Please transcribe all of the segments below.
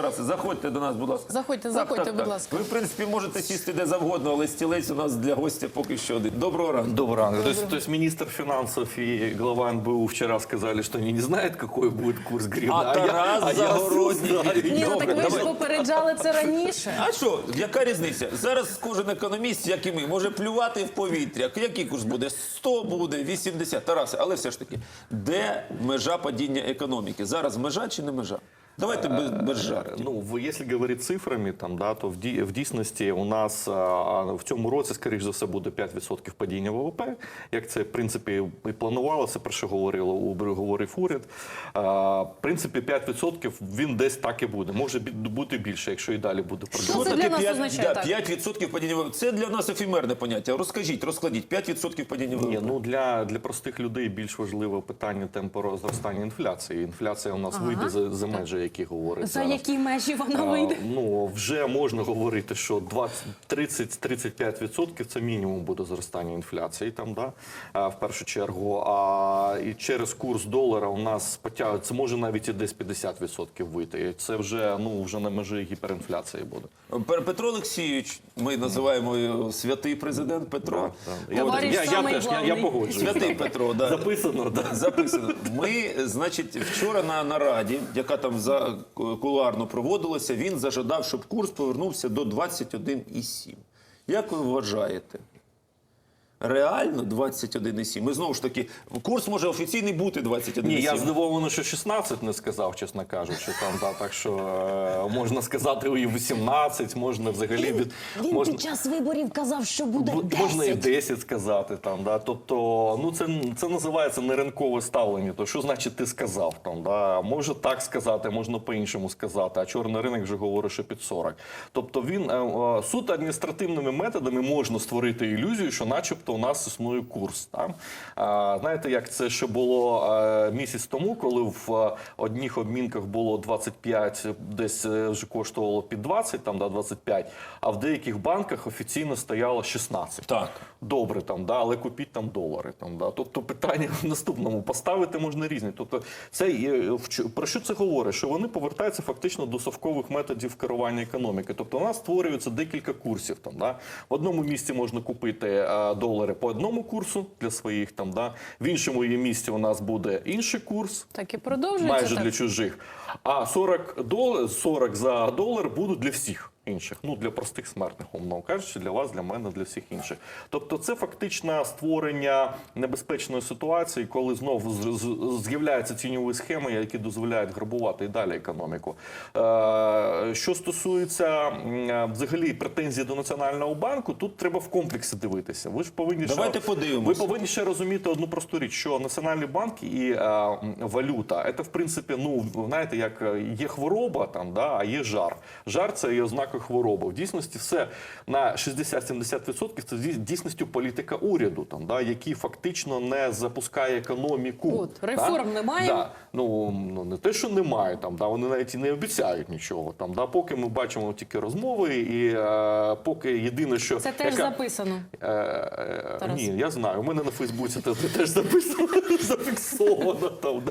Тарасе, заходьте до нас, будь ласка. Заходьте, заходьте, будь ласка. Ви, в принципі, можете сісти де завгодно, але стілець у нас для гостя поки що один. Доброго ранку. Добрый ранок. То есть, то есть министр финансов и глава НБУ вчера сказали, что они не знают, какой будет курс гривны. А Тарас я, Загородний. Ні, ну так ви ж попереджали це раніше. А що, яка різниця? Зараз кожен економіст, як і ми, може плювати в повітря. Який курс буде? 100 буде, 80. Тарасе, але все ж таки, де межа падіння економіки? Зараз межа чи не межа? Давайте без, без жартів. Ну, в- если говорить цифрами, там, да, то в, ді, в дійсності у нас а, в цьому році, скоріш за все, буде 5% падіння ВВП. Як це, в принципі, і планувалося, про що говорило, говорив уряд. А, в принципі, 5% він десь так і буде. Може бути більше, якщо і далі буде Що продовжувати. це для нас п'ять- означає, да, так? 5% падіння ВВП? Це для нас ефемерне поняття. Розкажіть, розкладіть. 5% падіння ВВП. Ні, ну для, для простих людей більш важливе питання темпу зростання інфляції. Інфляція у нас вийде за, за межі, які говорить. За зараз. які межі вона А. Ну вже можна говорити, що 30-35% це мінімум буде зростання інфляції. Там да а, в першу чергу. А і через курс долара у нас потягує, це може навіть і десь 50% вийти. І це вже ну вже на межі гіперінфляції буде. Петро Олексійович, ми називаємо його святий президент Петро. Да. Я, я, я теж я, я погоджуюсь. Святий Петро, да. Записано, да. Записано. Ми, значить, вчора на нараді, яка там за кулуарно проводилася, він зажадав, щоб курс повернувся до 21,7. Як ви вважаєте? Реально 21,7? Ми знову ж таки, курс може офіційний бути 21,7. Ні, я здивований, що 16 не сказав, чесно кажучи. Там да, так що е, можна сказати і 18, можна взагалі від Він можна. під час виборів казав, що буде Бу- 10. Можна і 10 сказати там, да. Тобто, ну це, це називається неринкове ставлення. То що значить ти сказав там? Да? Може так сказати, можна по-іншому сказати, а чорний ринок вже говорить, що під 40. Тобто він е, е, суто адміністративними методами можна створити ілюзію, що начебто у нас існує курс. Там. Знаєте, як це ще було е, місяць тому, коли в е, одних обмінках було 25, десь е, вже коштувало під 20, там, да, 25, а в деяких банках офіційно стояло 16. Так. Добре, там, да, але купіть там долари. Там, да. Тобто питання в наступному поставити можна різні. Тобто, це є- про що це говорить? Що вони повертаються фактично до совкових методів керування економіки. Тобто у нас створюється декілька курсів. Там, да. В одному місці можна купити е, долари по одному курсу для своїх, там, да. в іншому її місці у нас буде інший курс. Так і продовжується. Майже так. для чужих. А 40, дол... 40 за долар будуть для всіх інших. Ну, для простих смертних, умовно кажучи, для вас, для мене, для всіх інших. Тобто це фактично створення небезпечної ситуації, коли знову з'являються тіньові схеми, які дозволяють грабувати і далі економіку. Е, Що стосується е, взагалі претензій до Національного банку, тут треба в комплексі дивитися. Ви ж повинні Давайте подивимося. Ви повинні ще розуміти одну просту річ, що національний банк і е, валюта це в принципі, ну знаєте, як є хвороба там, да, а є жар. Жар це є ознакою хвороби. В дійсності все на 60-70% це дій- дійсністю політика уряду, там, да, який фактично не запускає економіку. От, реформ немає. Да. Ну, ну не те, що немає там, да, вони навіть і не обіцяють нічого. Там, да, поки ми бачимо тільки розмови, і е, поки єдине, що Це теж яка- записано. Е, е, Тарас. Ні, я знаю. У мене на Фейсбуці це теж записано, зафіксовано там.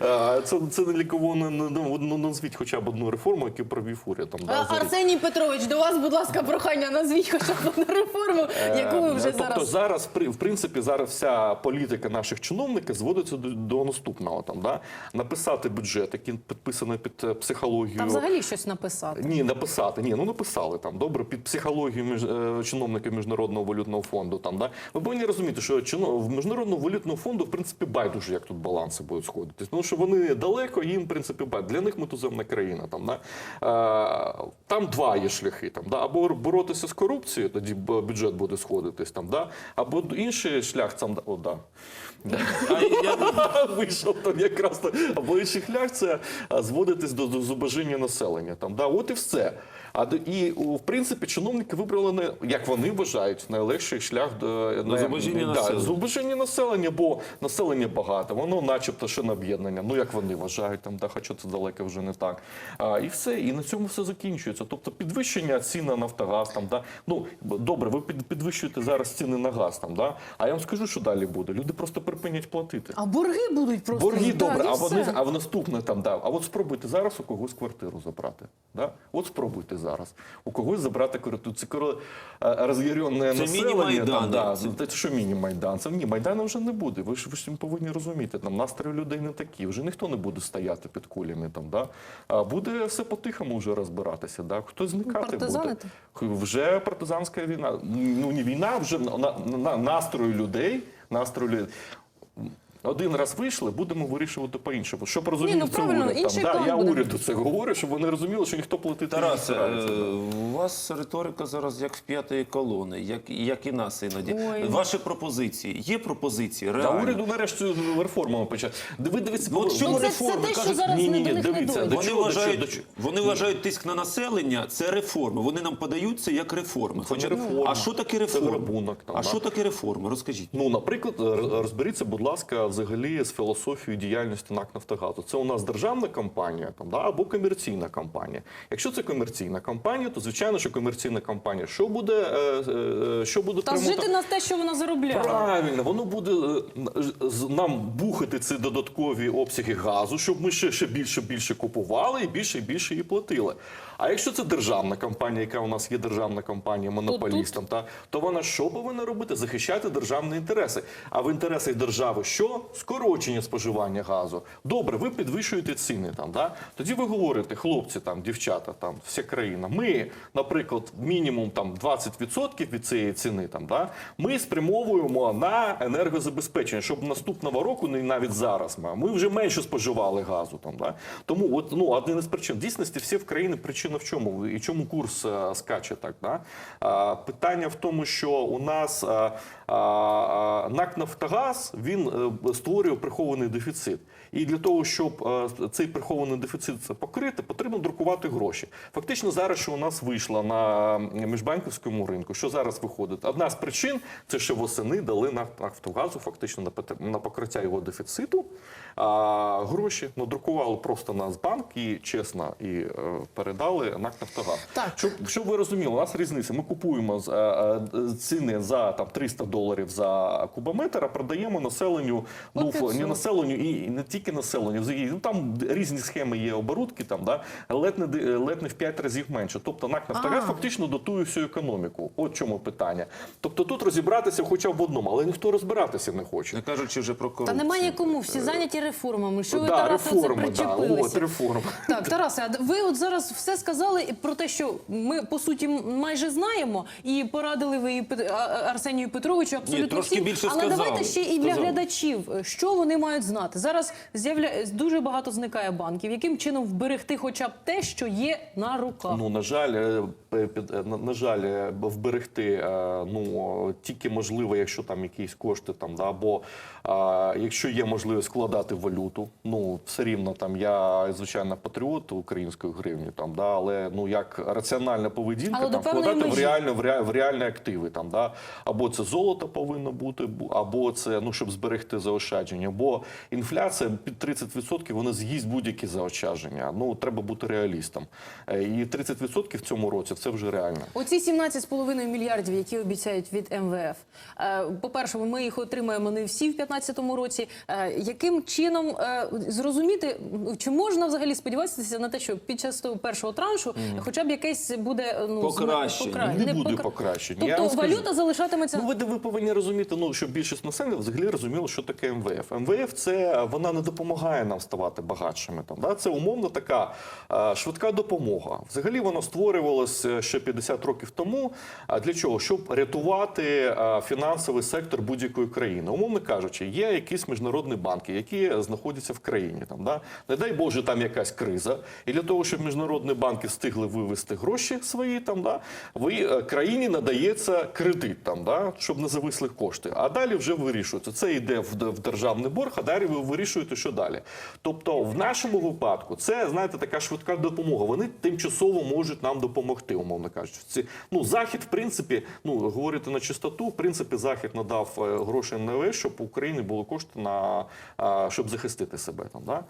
Да. Е, Це, це не ліковано. Ну, ну, назвіть хоча б одну реформу, яку провів уряд. Там, да. Арсеній Петрович, до вас, будь ласка, прохання назвіть хоча б одну реформу, яку ви вже Е, тобто зараз. зараз, в принципі, зараз вся політика наших чиновників зводиться до, до наступного. Там, да? Написати бюджет, який підписаний під е, психологію. Там взагалі щось написати. Ні, написати. Ні, ну написали там добре під психологію між е, чиновників міжнародного валютного фонду. Там да ви повинні розуміти, що чино в міжнародного валютного фонду в принципі байдуже, як тут баланси будуть сходитись. Тому що вони далеко, їм в принципі байдуже. Для них ми туземна країна. Там да е, там два є шляхи. Там да або боротися з корупцією, тоді бюджет буде сходитись там, да або інший шлях там о, да. А я, Вийшов там якраз. Або інший шлях це зводитись до, до зубожіння населення. Там, да, от і все. А до- і в принципі чиновники вибрали не як вони вважають найлегший шлях до не- зубожіння да, населення. зубожіння населення, бо населення багато, воно, начебто, ще на об'єднання. Ну як вони вважають, там да, хоча це далеко вже не так. А, і все, і на цьому все закінчується. Тобто, під підвищення цін на Нафтогаз. Там, да? ну, добре, ви підвищуєте зараз ціни на газ. Там, да? А я вам скажу, що далі буде. Люди просто припинять платити. А борги будуть просто Борги да, добре, і а все. вони а в наступне там да. А от спробуйте зараз у когось квартиру забрати. Да? От спробуйте зараз. У когось забрати квартиру. Це коли е, Це населення. міні-майдан, Там, да, це- це що міні-майдан? Це ні, майдану вже не буде. Ви ж ви ж повинні розуміти. Там настрої людей не такі. Вже ніхто не буде стояти під кулями. Там, да? А буде все по-тихому вже розбиратися. Да? Хтось зникати буде. Вже партизанська війна. Ну не війна, вже на, на, на настрою людей. Настрою людей. Один раз вийшли, будемо вирішувати по-іншому. Щоб розуміли, ну, це правильно, уряд. інший Там, да, план я буде. уряду це говорю, щоб вони розуміли, що ніхто платити Тарас, не збирається. е, у вас риторика зараз як в п'ятої колони, як, як і нас іноді. Ой. Ваші пропозиції. Є пропозиції? Та Реально? уряду нарешті реформами почати. Ви дивіться, Ну, от Ну, це- реформи? це те, що Кажуть, зараз ні, ні, до ні, них не дивіться, дойде. до Вони чого, до вважають, чого, до чого? вони вважають тиск на населення це реформи. Вони нам подаються як реформи. Це не реформа. А що таке реформи? грабунок там, а да. що таке реформи? Розкажіть. Ну, наприклад, роз- розберіться, будь ласка, взагалі з філософією діяльності НАК «Нафтогазу». Це у нас державна компанія там, да, або комерційна компанія. Якщо це комерційна компанія, то звичайно, що комерційна компанія що буде, е, е, що буде Та прямо жити на те, що вона заробляє. Правильно, воно буде е, нам бухати ці додаткові обсяги газу, щоб ми ще, ще більше більше купували і більше і більше її платили. А якщо це державна компанія, яка у нас є державна компанія монополістом, та то вона що повинна робити? Захищати державні інтереси. А в інтересах держави що? Скорочення споживання газу. Добре, ви підвищуєте ціни там. Да? Тоді ви говорите, хлопці, там, дівчата, там, вся країна. Ми, наприклад, мінімум там 20% від цієї ціни там, да, ми спрямовуємо на енергозабезпечення, щоб наступного року, не навіть зараз, ми- вже менше споживали газу. Там, да. Тому от, ну, один із причин. В дійсності всі в країні причина в чому? І чому курс е, скаче так? Да? А, питання в тому, що у нас а, а, а, НАК Нафтогаз він е, створює прихований дефіцит. І для того, щоб е, цей прихований дефіцит покрити, потрібно друкувати гроші. Фактично, зараз що у нас вийшло на міжбанківському ринку, що зараз виходить? Одна з причин це що восени дали «Наф- Нафтогазу фактично на покриття його дефіциту. А гроші надрукували просто Нацбанк і чесно і е, передали НАК Нафтогаз. Так. Щоб, щоб ви розуміли, у нас різниця. Ми купуємо з- е, е, ціни за там 300 доларів за кубометр, а продаємо населенню. Ну 500. не населенню і і не тільки населенню. Ну там різні схеми є оборудки, там да ледь не ледь не в 5 разів менше. Тобто НАК Нафтогаз А. фактично дотує всю економіку. От чому питання. Тобто тут розібратися хоча б в одному, але ніхто розбиратися не хоче. Не кажучи вже про Та немає кому, всі зайняті реформами. Що ви да, Тарасе, реформи, да, причепилися? от реформи. Так, Тарасе, а ви от зараз все сказали про те, що ми по суті майже знаємо, і порадили ви і Арсенію Петровичу абсолютно всім. більше Але сказали, давайте ще і для глядачів, що вони мають знати. Зараз з'явля... дуже багато зникає банків. Яким чином вберегти хоча б те, що є на руках? Ну на жаль, е, е, на, жаль, е, вберегти ну тільки можливо, якщо там якісь кошти там, да, або а, якщо є можливість вкладати в валюту. Ну все рівно там я звичайно патріот української гривні, там да, але ну як раціональна поведінка Але там вкладати в реально в, ре- в реальні активи. Там да або це золото повинно бути, бу- або це ну щоб зберегти заощадження. Бо інфляція під 30% вона з'їсть будь-які заощадження. Ну треба бути реалістом. Е, І 30% в цьому році це вже реально. Оці 17,5 мільярдів, які обіцяють від МВФ. Е, По-перше, ми їх отримаємо не всі в 2015 році. Е, Яким чином е, зрозуміти, чи можна взагалі сподіватися на те, що під час того першого траншу хоча б якесь буде ну, Покращення. покра- Не буде покра- покращення. Я Тобто скажу. валюта залишатиметься. Ну, ви, ви повинні розуміти, ну щоб більшість населення взагалі розуміло, що таке МВФ. МВФ це вона не допомагає нам ставати багатшими. Там да це умовно така е, швидка допомога. Взагалі воно створювалося ще 50 років тому. А для чого? Щоб рятувати е, фінансовий сектор будь-якої країни. Умовно кажучи, є якісь міжнародні банки, які знаходяться в країні. Там да не дай Боже, там якась криза, і для того, щоб міжнародні банки встигли вивести гроші свої, там да ви е, країні надається кредит, там да щоб не зависли кошти. А далі вже вирішується. Це йде в, в державний борг, а далі ви вирішуєте, що далі. Тобто, в нашому випадку, це знаєте, така швидка допомога. Вони тимчасово можуть нам допомогти, умовно кажучи. Ці ну захід, в принципі, ну говорити на чистоту, в принципі, захід надав е, гроші НВС, щоб у України були кошти на щоб захистити себе там. Да?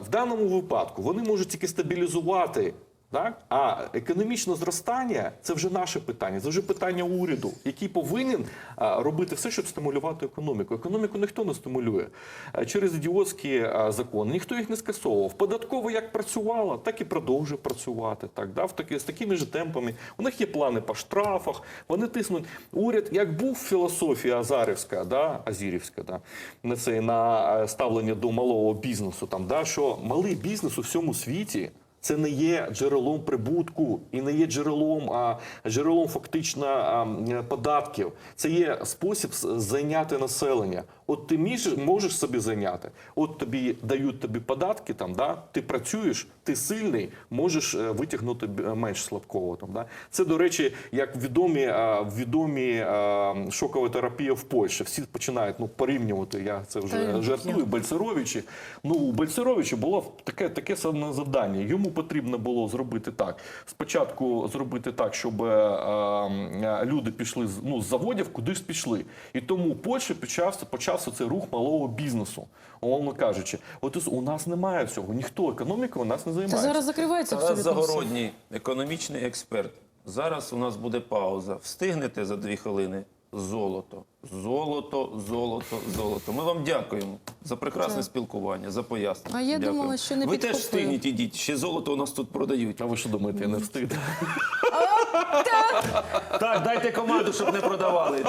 В даному випадку вони можуть тільки стабілізувати Так? А економічне зростання це вже наше питання, це вже питання уряду, який повинен робити все, щоб стимулювати економіку. Економіку ніхто не стимулює. Через ідіотські закони ніхто їх не скасовував. Податково як працювала, так і продовжує працювати. Так, да? В таки, з такими ж темпами. У них є плани по штрафах, вони тиснуть. Уряд, як був філософія Азарівська, да? Азірівська, да? на це на е, ставлення до малого бізнесу, там, да? що малий бізнес у всьому світі. Це не є джерелом прибутку і не є джерелом, а джерелом фактично а, податків. Це є спосіб зайняти населення. От ти між, можеш собі зайняти. От тобі дають тобі податки, там да ти працюєш, ти сильний, можеш е, витягнути менш слабкого. Там да це до речі, як відомі відомі шокова терапія в Польщі. Всі починають ну порівнювати. Я це вже жартую. Бальцеровичі. Ну, у Бальцеровича було таке, таке саме завдання. Йому потрібно було зробити так. Спочатку зробити так, щоб е, е, люди пішли з- ну, з заводів, кудись пішли. І тому у Польщі почався, почався цей рух малого бізнесу, умовно кажучи. От у нас немає цього. Ніхто економікою у нас не Та займається. зараз закривається Тарас. Загородній, економічний експерт. Зараз у нас буде пауза. Встигнете за дві хвилини? Золото, золото, золото, золото. Ми вам дякуємо за прекрасне спілкування, за пояснення. А я Дякуємо. думала, що не ви теж підхопили. встигніть, ідіть. Ще золото у нас тут продають. А ви що думаєте, я не встиг? Так, дайте команду, щоб не продавали.